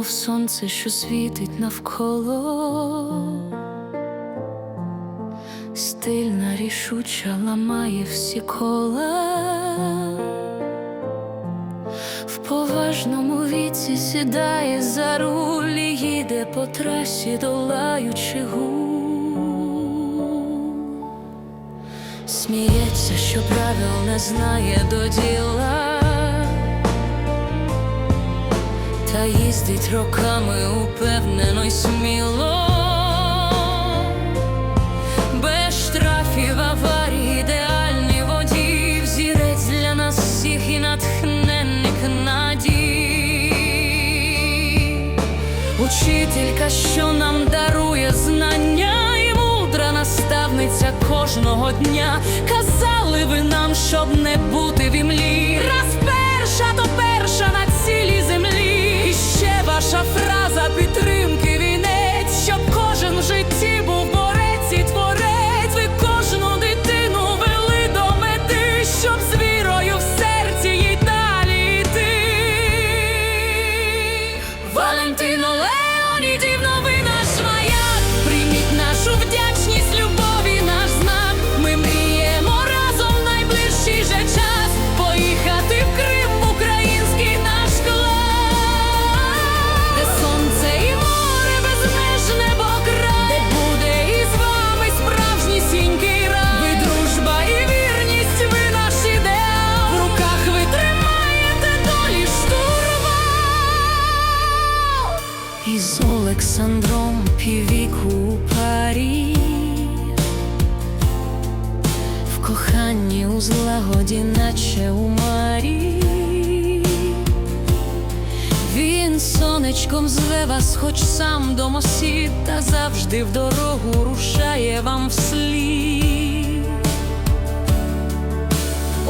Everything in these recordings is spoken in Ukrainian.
немов сонце, що світить навколо. Стильна рішуча ламає всі кола. В поважному віці сідає за руль і їде по трасі, долаючи гул. Сміється, що правил не знає до діла, та їздить роками упевнено й сміло. Без штрафів аварій, ідеальний водій, взірець для нас всіх і натхненник надій. Учителька, що нам дарує знання, і мудра наставниця кожного дня. Казали ви нам, щоб не бути в імлі. Раз перша, то перша на ще ваша фраза підтримки Злагоді, наче у марі. Він сонечком зве вас, хоч сам до мосі, та завжди в дорогу рушає вам вслід.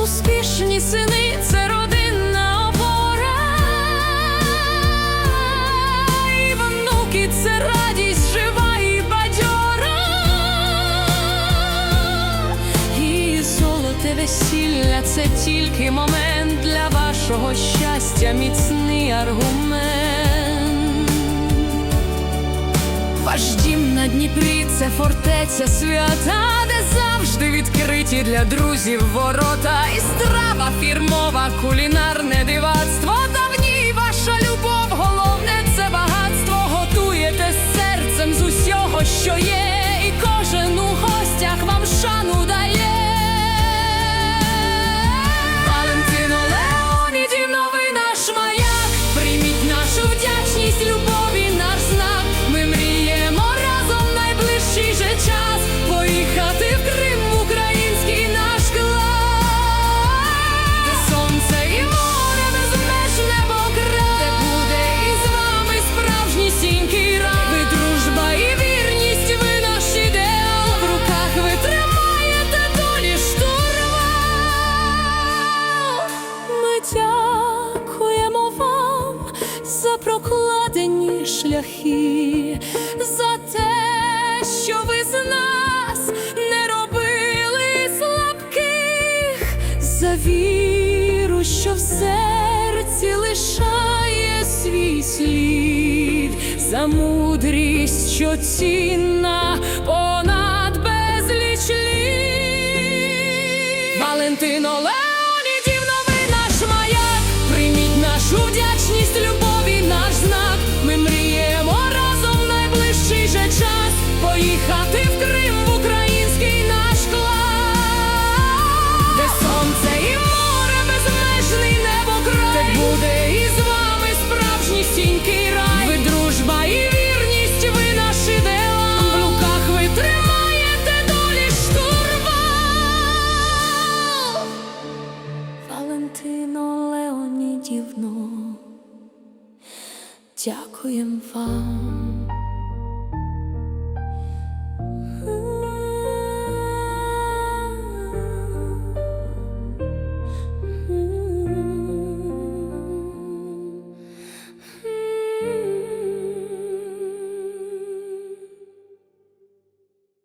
Успішні сини це тільки момент для вашого щастя, міцний аргумент. Ваш дім на Дніпрі це фортеця свята, де завжди відкриті для друзів ворота. І страва фірмова, кулінарне дивацтво. Шляхи, за те, що ви з нас не робили слабких, за віру, що в серці лишає свій слід, за мудрість, що цінна понад безліч літ. Валентино Леонідівно, ви наш маяк, прийміть нашу вдячність, найближчий же час поїхати в Крим, в український наш клас, де сонце і море безмежний небо край, де буде із вами справжній сінький рай. Ви дружба і вірність, ви наш ідеал. В руках ви тримаєте долі штурвал. Валентино Леонідівно, дякуєм вам.